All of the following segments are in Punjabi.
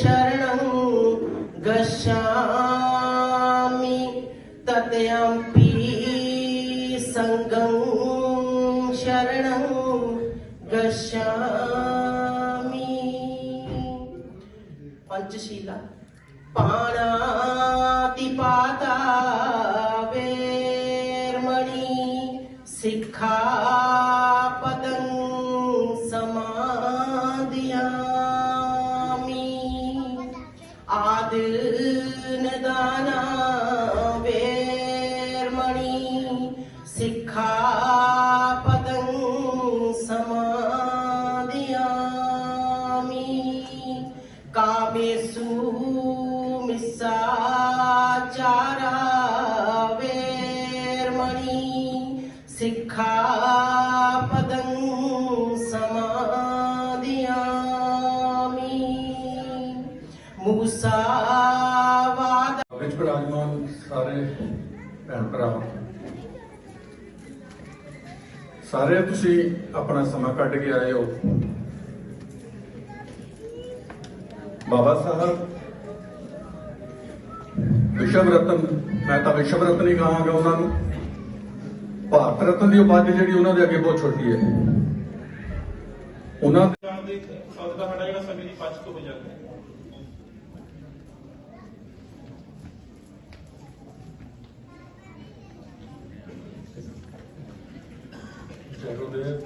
शरणं गच्छामि तदयम्पि सङ्गं शरणं गच्छामि पंचशीला पाणातिपाता वेर्मणि सिक्खापदं ਬਾਣੀ ਸਿੱਖਾ ਪਦੰ ਸਮਾਦਿਆਮੀ ਕਾਮੇਸੂ ਮਿਸਾ ਚਾਰਾ ਵੇਰਮਣੀ ਸਿੱਖਾ ਪਦੰ ਸਮਾਦਿਆਮੀ ਮੂਸਾ ਵਿਰਾਜਮਾਨ ਸਾਰੇ ਭੈਣ ਭਰਾ ਸਾਰੇ ਤੁਸੀਂ ਆਪਣਾ ਸਮਾਂ ਕੱਢ ਕੇ ਆਏ ਹੋ। ਬਾਬਾ ਸਾਹਿਬ, ਵਿਸ਼ਵ ਰਤਨ, ਮੈਂ ਤਾਂ ਵਿਸ਼ਵ ਰਤਨ ਹੀ ਕਹਾਂਗਾ ਉਹਨਾਂ ਨੂੰ। ਭਾਰਤ ਰਤਨ ਦੀ ਉਪਾਧੀ ਜਿਹੜੀ ਉਹਨਾਂ ਦੇ ਅੱਗੇ ਬਹੁਤ ਛੋਟੀ ਹੈ। ਉਹਨਾਂ ਦੇ ਸਦਕਾ ਸਾਡਾ ਜਿਹੜਾ ਸਮੇਂ ਦੀ ਬਚਤ ਹੋ ਜਾਂਦੀ ਹੈ ਜੈ ਗੁਰਦੇਵ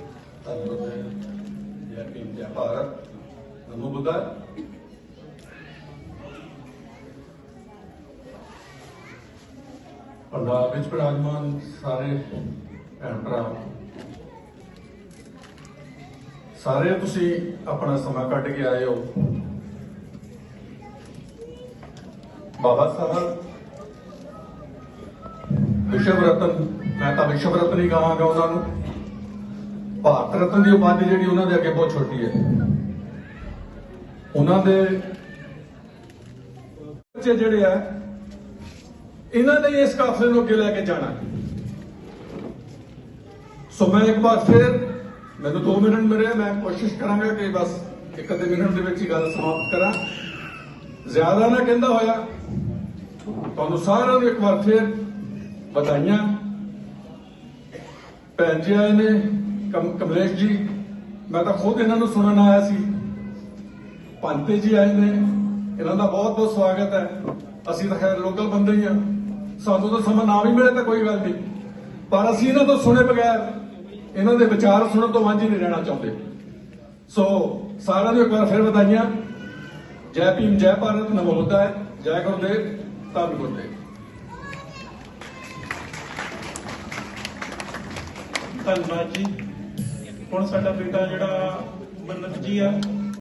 ਧੰਨ ਗੁਰਦੇਵ ਜੈ ਭੀਮ, ਜੈ ਭਾਰਤ। ਨਮੋ ਬੁੱਧਾ ਪੰਜਾਬ ਵਿੱਚ ਵਿਰਾਜਮਾਨ ਸਾਰੇ ਭੈਣ ਭਰਾ ਸਾਰੇ ਤੁਸੀਂ ਆਪਣਾ ਸਮਾਂ ਕੱਢ ਕੇ ਆਏ ਹੋ। ਬਾਬਾ ਸਾਹਿਬ ਵਿਸ਼ਵ ਰਤਨ ਮੈਂ ਤਾਂ ਵਿਸ਼ਵ ਰਤਨ ਹੀ ਕਹਾਂਗਾ ਉਹਨਾਂ ਨੂੰ। ਭਾਰਤ ਰਤਨ ਦੀ ਉਪਾਧੀ ਜਿਹੜੀ ਉਹਨਾਂ ਦੇ ਅੱਗੇ ਬਹੁਤ ਛੋਟੀ ਹੈ। ਉਹਨਾਂ ਦੇ ਬੱਚੇ ਜਿਹੜੇ ਆ, ਇਹਨਾਂ ਨੇ ਇਸ ਕਾਫਲੇ ਨੂੰ ਅੱਗੇ ਲੈ ਕੇ ਜਾਣਾ ਸੋ ਮੈਂ ਇੱਕ ਵਾਰ ਫਿਰ, ਮੈਨੂੰ 2 ਮਿੰਟ ਮਿਲੇ, ਮੈਂ ਕੋਸ਼ਿਸ਼ ਕਰਾਂਗਾ ਕਿ ਬਸ ਇੱਕ ਅੱਧੇ ਮਿੰਟ ਦੇ ਵਿੱਚ ਹੀ ਗੱਲ ਸਮਾਪਤ ਕਰਾਂ। ਜ਼ਿਆਦਾ ਨਾ ਕਹਿੰਦਾ ਹੋਇਆ, ਤੁਹਾਨੂੰ ਸਾਰਿਆਂ ਨੂੰ ਇੱਕ ਵਾਰ ਫਿਰ ਵਧਾਈਆਂ। ਭੈਣ ਜੀ ਆਏ ਨੇ ਕਮਲੇਸ਼ ਜੀ, ਮੈਂ ਤਾਂ ਖੁਦ ਇਹਨਾਂ ਨੂੰ ਸੁਣਨ ਆਇਆ ਸੀ। ਪੰਤੇ ਜੀ ਆਏ ਨੇ, ਇਹਨਾਂ ਦਾ ਬਹੁਤ ਬਹੁਤ ਸਵਾਗਤ ਹੈ। ਅਸੀਂ ਤਾਂ ਖੈਰ ਲੋਕਲ ਬੰਦੇ ਹੀ ਆ ਸਾਨੂੰ ਤਾਂ ਸਮਾਂ ਨਾ ਵੀ ਮਿਲੇ ਤਾਂ ਕੋਈ ਗੱਲ ਨਹੀਂ। ਪਰ ਅਸੀਂ ਇਹਨਾਂ ਤੋਂ ਸੁਣੇ ਬਗੈਰ ਇਹਨਾਂ ਦੇ ਵਿਚਾਰ ਸੁਣਨ ਤੋਂ ਵਾਂਝੇ ਨਹੀਂ ਰਹਿਣਾ ਚਾਹੁੰਦੇ। ਸੋ ਸਾਰਿਆਂ ਨੂੰ ਇੱਕ ਵਾਰ ਫਿਰ ਵਧਾਈਆਂ। ਜੈ ਭੀਮ, ਜੈ ਭਾਰਤ ਨਮੋ ਜੈ ਗੁਰਦੇਵ, ਧੰਨ ਗੁਰਦੇਵ। ਧੰਨਵਾਦ ਜੀ। ਹੁਣ ਸਾਡਾ ਬੇਟਾ ਜਿਹੜਾ ਮੰਨਤ ਜੀ ਆ